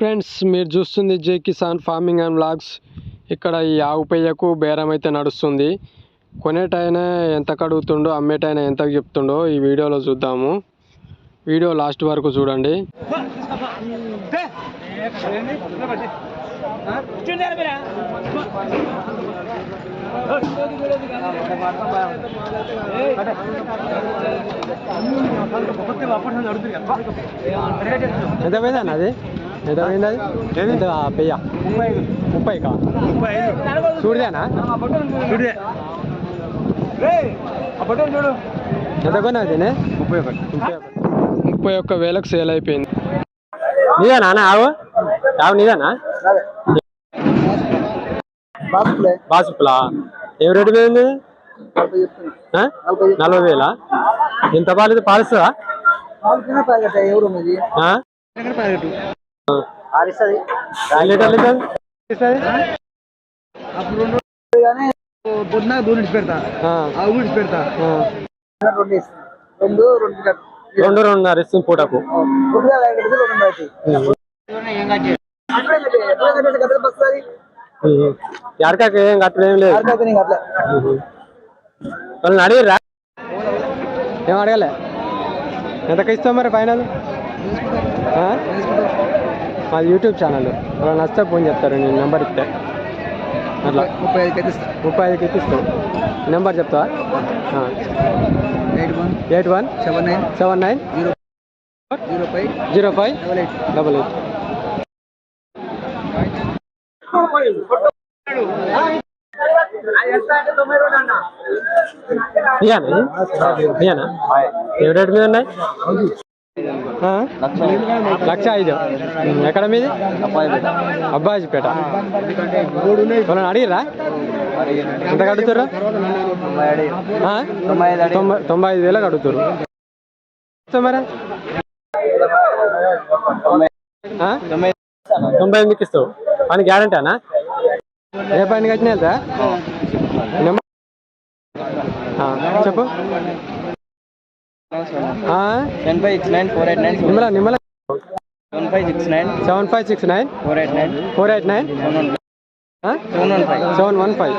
Friends మీరు చూస్తుంది Jai Kisan farming and blogs ఇక్కడ ఈ ఆవు పెయ్యకు బేరం అయితే నడుస్తుంది కొనేటైన ఎంత కడుగుతుండో అమ్మేటైన ఎంత చెప్తుండో ఈ వీడియోలో చూద్దాము వీడియో లాస్ట్ వరకు చూడండి ఎంత పోయిందన్న అది ఎంత పోయింది అది ఎంత పెయ్య. ముప్పై కా చూడదేనా ఎంత కొన్నా అది ముప్పై ఒకటి. ముప్పై ఒక్క వేలకు సేల్ అయిపోయింది. నీదా నాన్న ఆవు? ఆవు నీదానా? బాసుపులా. ఏం రేటు పోయింది? నలభై వేలా? ఎంత పాలు పాలిస్తుందా ఎవరు రెండు పొద్దున దూరం. రెండు. రెండు రెండున్నర ఇస్తుంది పూటకు. ఎడకాక ఏం కట్టడం లేదు. వాళ్ళని అడిగిరా ఏం అడగలే? ఎంతకు ఇస్తావు మరి ఫైనల్? ఆ? మాది యూట్యూబ్ ఛానల్ అలా నచ్చితే ఫోన్ చెప్తారు నేను నెంబర్ ఇస్తే అట్లా ముప్పై ఐదుకి అయితే ముప్పై ఐదుకి ఎక్కిస్తాం నెంబర్ చెప్తావా eight one eight one seven nine seven nine zero zero five zero five double eight double eight ఇయ్యానా ఇయ్యానా ఏ రేట్ మీద ఉన్నాయి లక్ష ఐదు. ఎక్కడ మీది? అబ్బాజీపేట అడిగిరా ఎంత కడుతుర్రు? ఆ? తొంభై తొంభై ఐదు వేలకు అడుగుతారు మరి? ఆ? తొంభై ఎనిమిదికి ఇస్తావు. పని గ్యారంటీనా? ఏ పని కట్టిన వెళ్తా? చెప్పు? Seven five six nine four eight nine Nimmala Nimmala. Seven five six nine seven five six nine four eight nine four eight nine seven one five seven one five